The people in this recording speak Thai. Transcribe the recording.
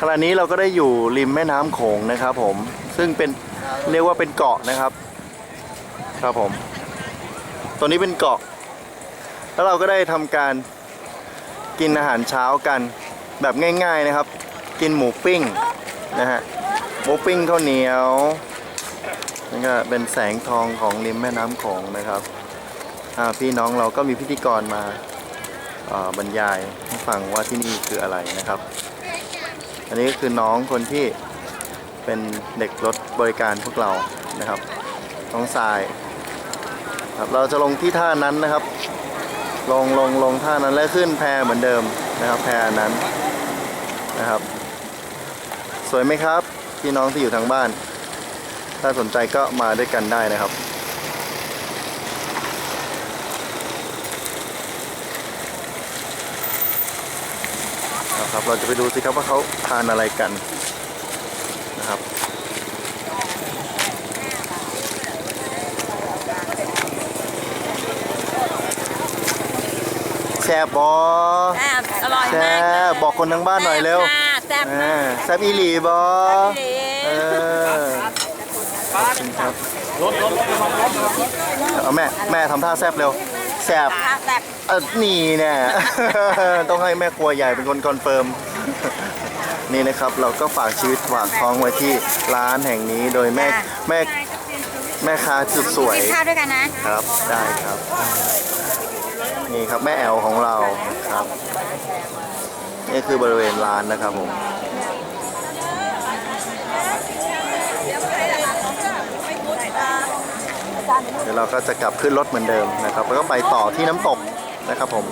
ขณะนี้เราก็ได้อยู่ริมแม่น้ำโขงนะครับ ผมซึ่งเป็นเรียกว่าเป็นเกาะนะครับ ครับผมตัวนี้เป็นเกาะ แล้วเราก็ได้ทำการกินอาหารเช้ากันแบบง่าย ๆนะครับ กินหมูปิ้งนะฮะหมูปิ้งข้าวเหนียวนี่ก็เป็นแสงทองของริมแม่น้ำโขงนะครับพี่น้องเราก็มีพิธีกรมาบรรยายให้ฟังว่าที่นี่คืออะไรนะครับ อันนี้ก็คือน้องคนที่เป็นเด็กรถบริการพวกเรานะครับน้องทรายครับเราจะลงที่ท่านั้นนะครับ ลงลงลงท่านั้นแล้วขึ้นแพเหมือนเดิมนะครับแพนั้นนะครับ สวยไหมครับพี่น้องที่อยู่ทางบ้าน ถ้าสนใจก็มาด้วยกันได้นะครับ นะครับ เราจะไปดูสิครับว่าเขาทานอะไรกันนะครับแซ่บบอแซ่บอร่อยแซ่มากเลยบบอกคนทางบ้านหน่อยเร็วแซ่บมากแซ่บอีหลีบอแซ่บอีหลีเออขอบคุณครับเอาแม่แม่ทำท่าแซบเร็ว แซบแซ่บเออนี่แน่ต้องให้แม่ครัวใหญ่เป็นคนคอนเฟิร์ม นี่นะครับเราก็ฝากชีวิตฝากท้องไว้ที่ร้านแห่งนี้โดยแม่แม่แม่ค้าสุดสวยกินข้าวด้วยกันนะครับได้ครับ นี่ครับแม่แอลของเราครับ นี่คือบริเวณร้านนะครับผม เดี๋ยวเราก็จะกลับขึ้นรถเหมือนเดิมนะครับ แล้วก็ไปต่อที่น้ำตกนะครับผม